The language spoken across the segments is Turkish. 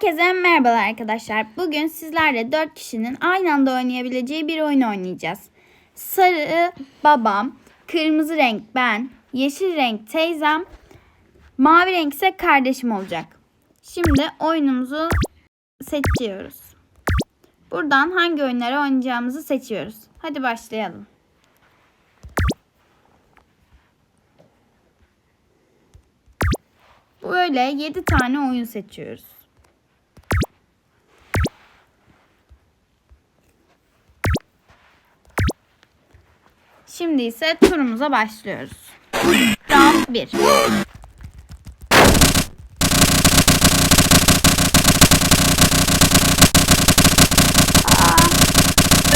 Herkese merhabalar arkadaşlar. Bugün sizlerle 4 kişinin aynı anda oynayabileceği bir oyun oynayacağız. Sarı babam, kırmızı renk ben, yeşil renk teyzem, mavi renk ise kardeşim olacak. Şimdi oyunumuzu seçiyoruz. Buradan hangi oyunları oynayacağımızı seçiyoruz. Hadi başlayalım. Böyle 7 tane oyun seçiyoruz. Şimdi ise turumuza başlıyoruz. Round 1.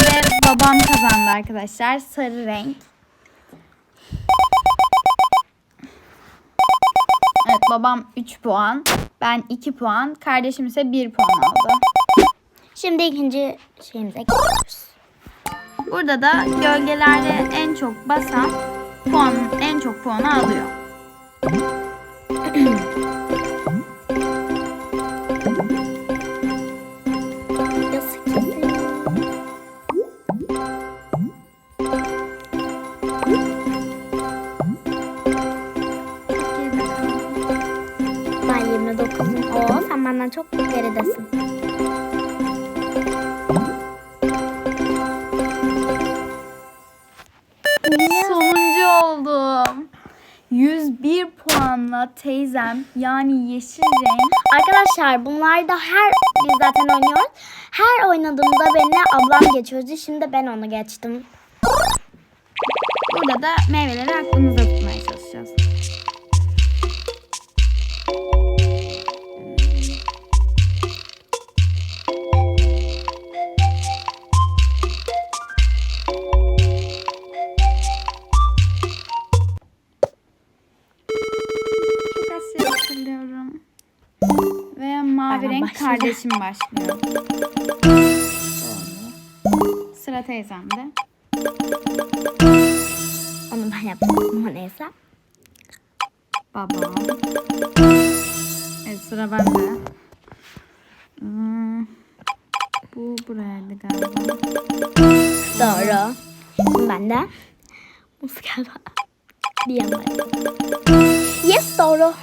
Ve babam kazandı arkadaşlar. Sarı renk. Evet babam 3 puan. Ben 2 puan. Kardeşim ise 1 puan aldı. Şimdi ikinci şeyimize gidiyoruz. Burada da gölgelerde en çok basan puanın en çok puanı alıyor. puanla teyzem yani yeşil renk Arkadaşlar bunlar da her biz zaten oynuyoruz. Her oynadığımda beni ablam geçiyordu. Şimdi ben onu geçtim. Burada da meyveleri aklımızda tutmaya kardeşim başlıyor. Sıra teyzemde. Onu ben yaptım ama neyse. Babam. Evet sıra bende. Hmm, bu buraydı galiba. Doğru. Şimdi ben de. Nasıl galiba? Diyemedim. Yes doğru.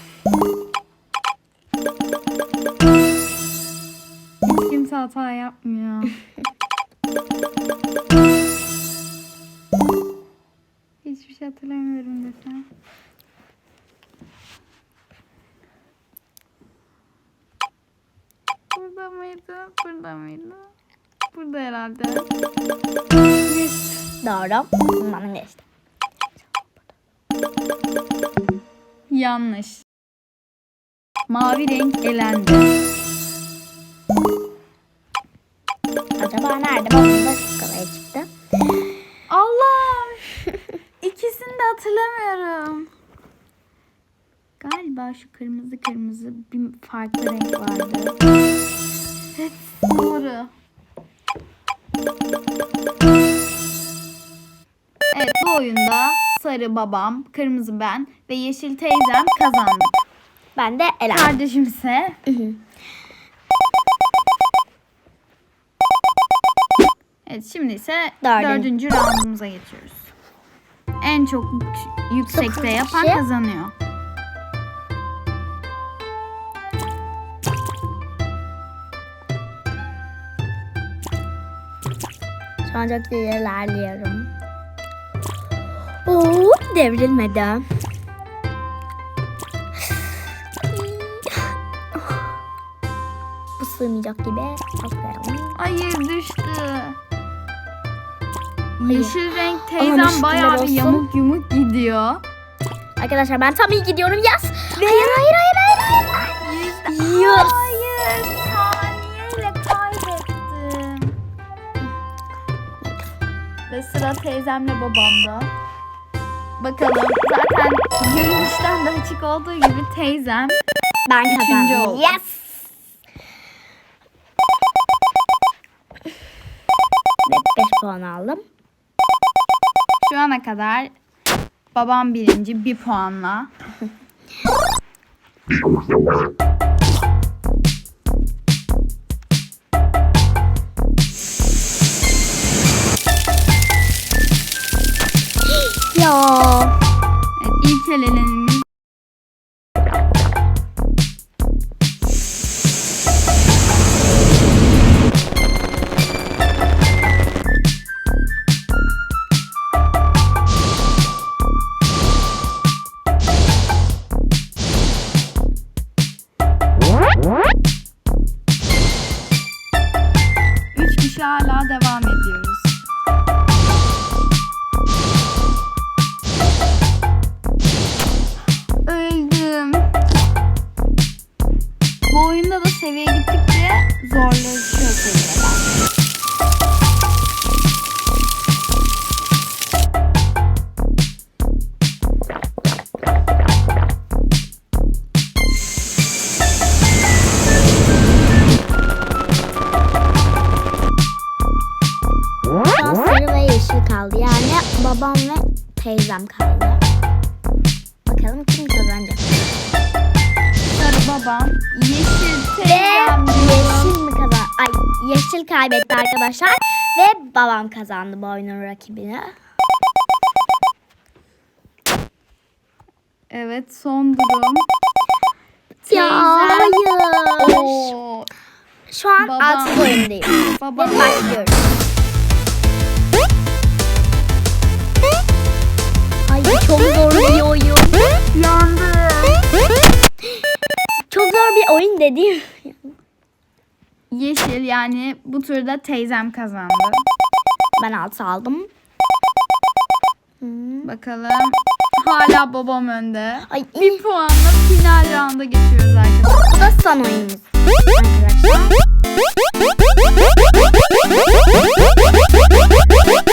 Kimse hata yapmıyor. Hiçbir şey hatırlamıyorum desem. Burada mıydı? Burada mıydı? Burada herhalde. Doğru. Bana geçti. Yanlış. Mavi renk elendi. Acaba nerede? Babam da skalaya çıktı. Allah'ım. İkisini de hatırlamıyorum. Galiba şu kırmızı kırmızı bir farklı renk vardı. Evet doğru. Evet bu oyunda sarı babam, kırmızı ben ve yeşil teyzem kazandık. Ben de Ela. Kardeşim ise Evet şimdi ise Dördüncü. dördüncü roundumuza geçiyoruz. En çok yük- yüksekte Dokuz yapan kişi. kazanıyor. Şu an çok iyi ilerliyorum. Oo, devrilmedi. Bu sığmayacak gibi. Aferin. Hayır düştü. Yeşil renk teyzem bayağı bir olsun. yamuk yumuk gidiyor. Arkadaşlar ben tam iyi gidiyorum. Yes. Hayır hayır hayır hayır. hayır. Yes. Hayır saniyeyle kaybettim. Ve sıra teyzemle babamda. Bakalım zaten görünüşten de açık olduğu gibi teyzem Ben kazandım. oldum. Yes. Ve 5 puan aldım. Şu ana kadar babam birinci bir puanla. ya. Evet, ilk elelenin teyzem kaldı. Bakalım kim kazanacak. Sarı babam, yeşil Ve teyzem diyor. yeşil mi kazan? Ay yeşil kaybetti arkadaşlar. Ve babam kazandı bu oyunun rakibini. Evet son durum. Ya hayır. Oo, Şu an Babam. altı oyundayım. babam. Ve başlıyoruz. Çok zor bir oyun. Yandım. Çok zor bir oyun dediğim. Yeşil yani bu turda teyzem kazandı. Ben altı aldım. Hmm. Bakalım. Hala babam önde. Ay Bir puanla final rounda geçiyoruz arkadaşlar. bu da son oyunumuz. Arkadaşlar.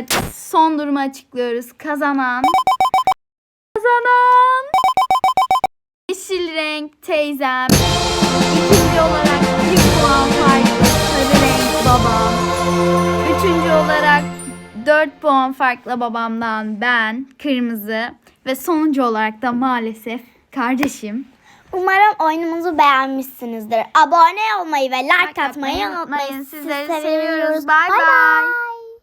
Evet son durumu açıklıyoruz. Kazanan. Kazanan. Yeşil renk teyzem. İkinci olarak bir puan farklı sarı renk babam. Üçüncü olarak 4 puan farklı babamdan ben kırmızı. Ve sonuncu olarak da maalesef kardeşim. Umarım oyunumuzu beğenmişsinizdir. Abone olmayı ve like atmayı unutmayın. Sizleri seviyoruz. Bay bay.